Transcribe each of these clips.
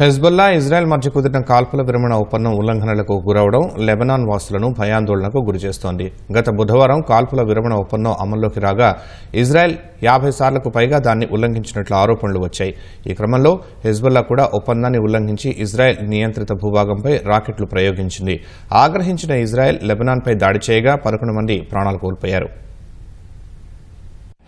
Hezbollah Israel మధ్య కుదిరిన కాల్పుల విరమణ ఒప్పందం ఉల్లంఘనలకు గురవడం లెబనాన్ వాసులను భయాందోళనకు గురిచేస్తోంది గత బుధవారం కాల్పుల విరమణ ఒప్పందం అమల్లోకి రాగా ఇజ్రాయెల్ యాభై సార్లకు పైగా దాన్ని ఉల్లంఘించినట్లు ఆరోపణలు వచ్చాయి. ఈ క్రమంలో హెజ్బుల్లా కూడా ఒప్పందాన్ని ఉల్లంఘించి ఇజ్రాయెల్ నియంత్రిత భూభాగంపై రాకెట్లు ప్రయోగించింది. ఆగ్రహించిన ఇజ్రాయెల్ లెబనాన్పై దాడి చేయగా పదకొండు మంది ప్రాణాలు కోల్పోయారు.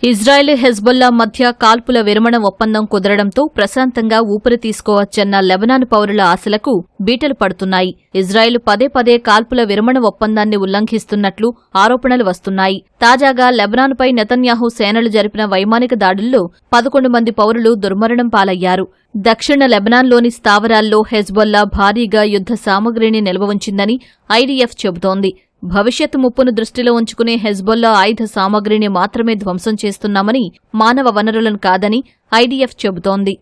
ఇజ్రాయెల్ హెజ్బొల్లా మధ్య కాల్పుల విరమణ ఒప్పందం కుదరడంతో ప్రశాంతంగా ఊపిరి తీసుకోవచ్చన్న లెబనాన్ పౌరుల ఆశలకు బీటలు పడుతున్నాయి. ఇజ్రాయెల్ పదే పదే కాల్పుల విరమణ ఒప్పందాన్ని ఉల్లంఘిస్తున్నట్లు ఆరోపణలు వస్తున్నాయి. తాజాగా లెబనాన్పై నెతన్యాహు సేనలు జరిపిన వైమానిక దాడుల్లో పదకొండు మంది పౌరులు దుర్మరణం పాలయ్యారు. దక్షిణ లెబనాన్లోని స్థావరాల్లో హెజ్బొల్లా భారీగా యుద్ధ సామగ్రిని నిల్వ ఉంచిందని ఐడీఎఫ్ చెబుతోంది. భవిష్యత్ ముప్పును దృష్టిలో ఉంచుకునే హెజ్బొల్లా ఆయుధ సామగ్రిని మాత్రమే ధ్వంసం చేస్తున్నామని మానవ వనరులను కాదని ఐడీఎఫ్ చెబుతోంది.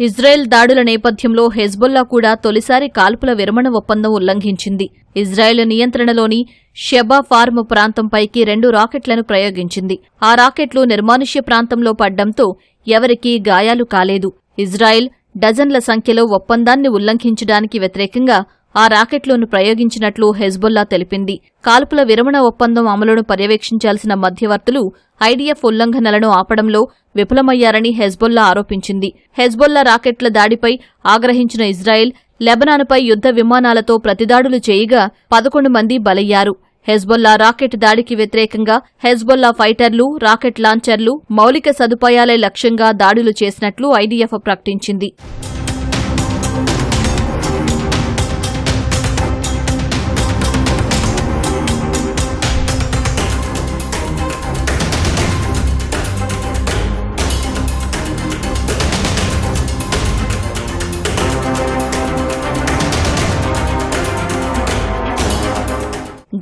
ఇజ్రాయెల్ దాడుల నేపథ్యంలో హెజ్బొల్లా కూడా తొలిసారి కాల్పుల విరమణ ఒప్పందం ఉల్లంఘించింది. ఇజ్రాయెల్ నియంత్రణలోని షెబా ఫార్మ్ ప్రాంతంపైకి రెండు రాకెట్లను ప్రయోగించింది. ఆ రాకెట్లు నిర్మానుష్య ప్రాంతంలో పడ్డంతో ఎవరికీ గాయాలు కాలేదు. ఇజ్రాయెల్ డజన్ల సంఖ్యలో ఒప్పందాన్ని ఉల్లంఘించడానికి వ్యతిరేకంగా ఆ రాకెట్లను ప్రయోగించినట్లు హెజ్బొల్లా తెలిపింది. కాల్పుల విరమణ ఒప్పందం అమలును పర్యవేక్షించాల్సిన మధ్యవర్తులు ఐడీఎఫ్ ఉల్లంఘనలను ఆపడంలో విఫలమయ్యారని హెజ్బొల్లా ఆరోపించింది. హెజ్బొల్లా రాకెట్ల దాడిపై ఆగ్రహించిన ఇజ్రాయెల్ లెబనాన్పై యుద్ధ విమానాలతో ప్రతిదాడులు చేయగా పదకొండు మంది బలయ్యారు. హెజ్బొల్లా రాకెట్ దాడికి వ్యతిరేకంగా హెజ్బొల్లా ఫైటర్లు రాకెట్ లాంచర్లు మౌలిక సదుపాయాలే లక్ష్యంగా దాడులు చేసినట్లు ఐడీఎఫ్ ప్రకటించింది.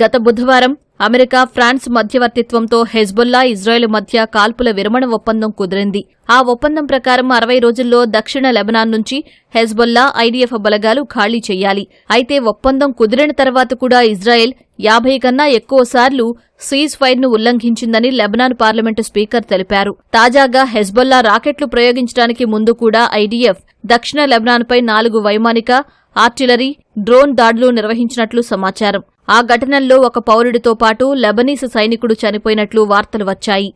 గత బుధవారం అమెరికా ఫ్రాన్స్ మధ్యవర్తిత్వంతో హెజ్బుల్లా ఇజ్రాయెల్ మధ్య కాల్పుల విరమణ ఒప్పందం కుదిరింది. ఆ ఒప్పందం ప్రకారం అరవై రోజుల్లో దక్షిణ లెబనాన్ నుంచి హెజ్బుల్లా ఐడీఎఫ్ బలగాలు ఖాళీ చేయాలి. అయితే ఒప్పందం కుదిరిన తర్వాత కూడా ఇజ్రాయెల్ యాభై కన్నా ఎక్కువసార్లు సీజ్ ఫైర్ను ఉల్లంఘించిందని లెబనాన్ పార్లమెంటు స్పీకర్ తెలిపారు. తాజాగా హెజ్బొల్లా రాకెట్లు ప్రయోగించడానికి ముందు కూడా ఐడీఎఫ్ దక్షిణ లెబనాన్పై నాలుగు వైమానిక ఆర్టిలరీ డ్రోన్ దాడులు నిర్వహించినట్లు సమాచారం. ఆ ఘటనల్లో ఒక పౌరుడితో పాటు లెబనీస్ సైనికుడు చనిపోయినట్లు వార్తలు వచ్చాయి.